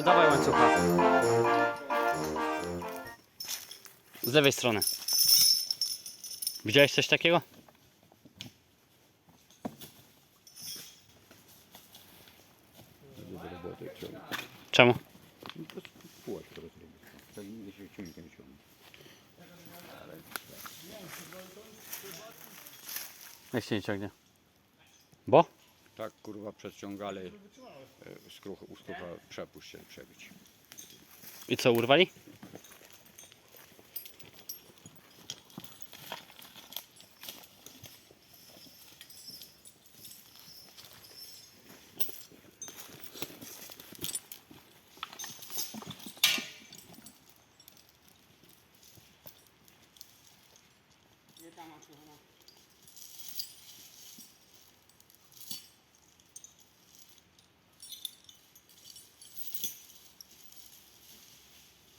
to dawaj łańcucha. Z lewej strony. Widziałeś coś takiego? Czemu? Jak się nie ciągnie? Bo? Tak kurwa przeciągali e, skruch, u skrucha przepuść się przebić. I co, urwali?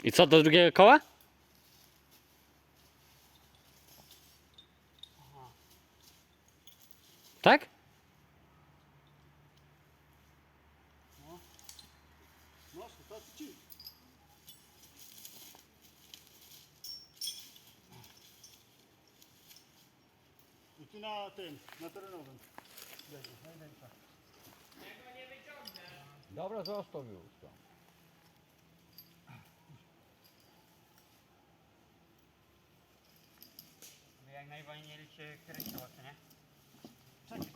I co, do drugiego koła? Tak? I tu na tym, na terenowym. Dobra, zostaw już to. Jak najwolniej się kręciło, co nie? Czekaj.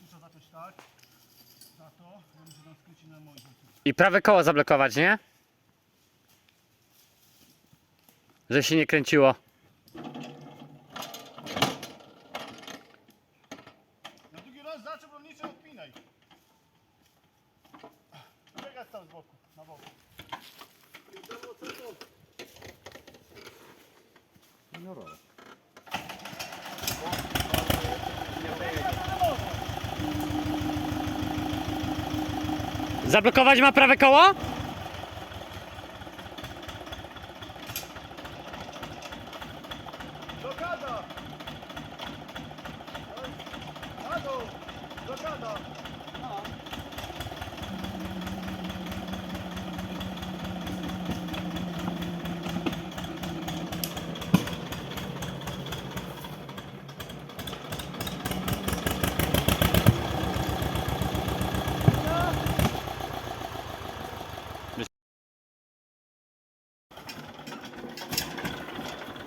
Muszę zacząć tak. Za to. Ja muszę tam skrócić na moich. I prawe koło zablokować, nie? Że się nie kręciło. Na drugi raz zaczął, bo nic nie odpinaj. Biegać tam z boku, na boku. I było co to? No Zablokować ma prawe koło? Blokada! Na dół! Blokada! No.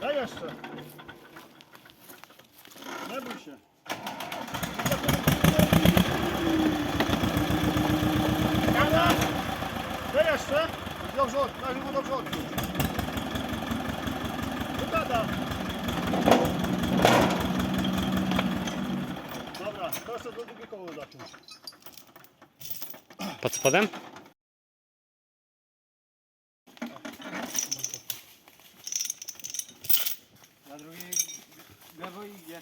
Daj jeszcze. Nie bój się. Gada. Daj jeszcze. Dobrze, od- daj mu dobrze odczuć. Wygada. Dobra, to jeszcze do drugie koło zacząć. Pod spodem? Na drugiej lewo idzie.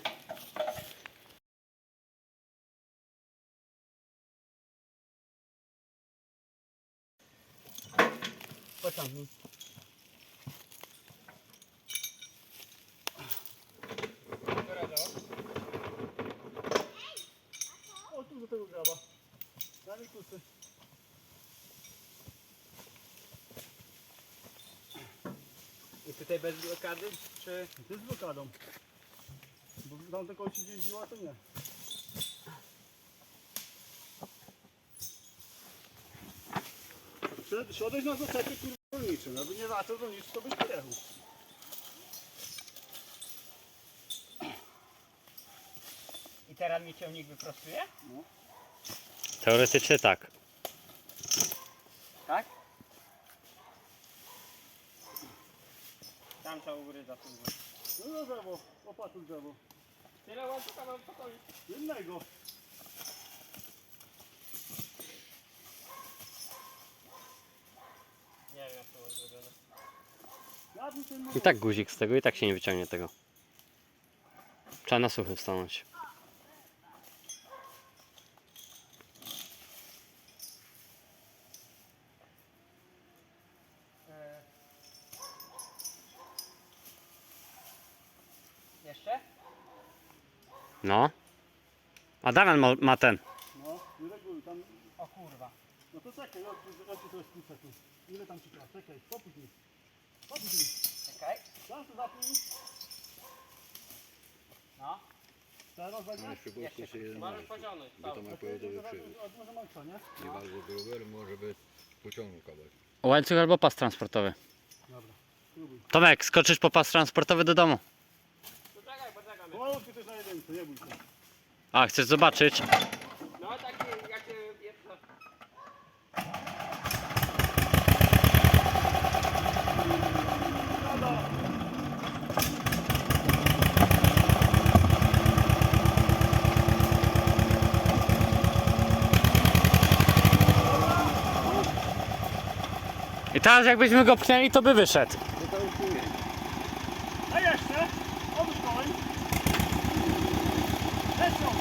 Pociągnij. O, tu do tego graba. Daj mi kusy. I tutaj bez blokady, czy... Ty z blokadą. Bo tam tylko ci jeździła, to nie. Przed- Siadłeś na zaczepie kurwa rolniczym, jakby nie zaczął rolniczy, to byś pojechał. I teraz mi ciągnik wyprostuje? Teoretycznie tak. Tak? Tam trzeba u góry zasłużyć. No na drzewo, opatu drzewo. Tyle łańcucha mam pokoju. Jednego. Nie wiem jak to było zrobione. Ja bym ten I tak guzik z tego, i tak się nie wyciągnie tego. Trzeba na suchym stanąć. E... Jeszcze? No. A Damian ma, ma ten. No, nie reguluj, tam O kurwa. No to czekaj, ja ci ja ci to skrócę tu. Ile tam ci czas? Czekaj, popuść mi. Popuść mi. Czekaj. Czas to zapnij. No. Teraz No weźmie? jeszcze głośno się jeden pociągnąć. bo to ma przywód. od może mocno, nie? Nie bardzo ale może by pociągnął kawałek. Łańcuch albo pas transportowy. Dobra, spróbuj. Tomek, skoczysz po pas transportowy do domu. Poczekaj, poczekaj. Połóż ty na jedynce, nie bój się. A, chcesz zobaczyć? I teraz jakbyśmy go pchnęli, to by wyszedł. A jeszcze? Odłóż. Jeszcze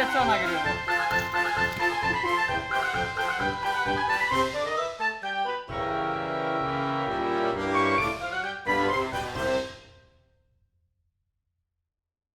No i kurczę co nagrywa?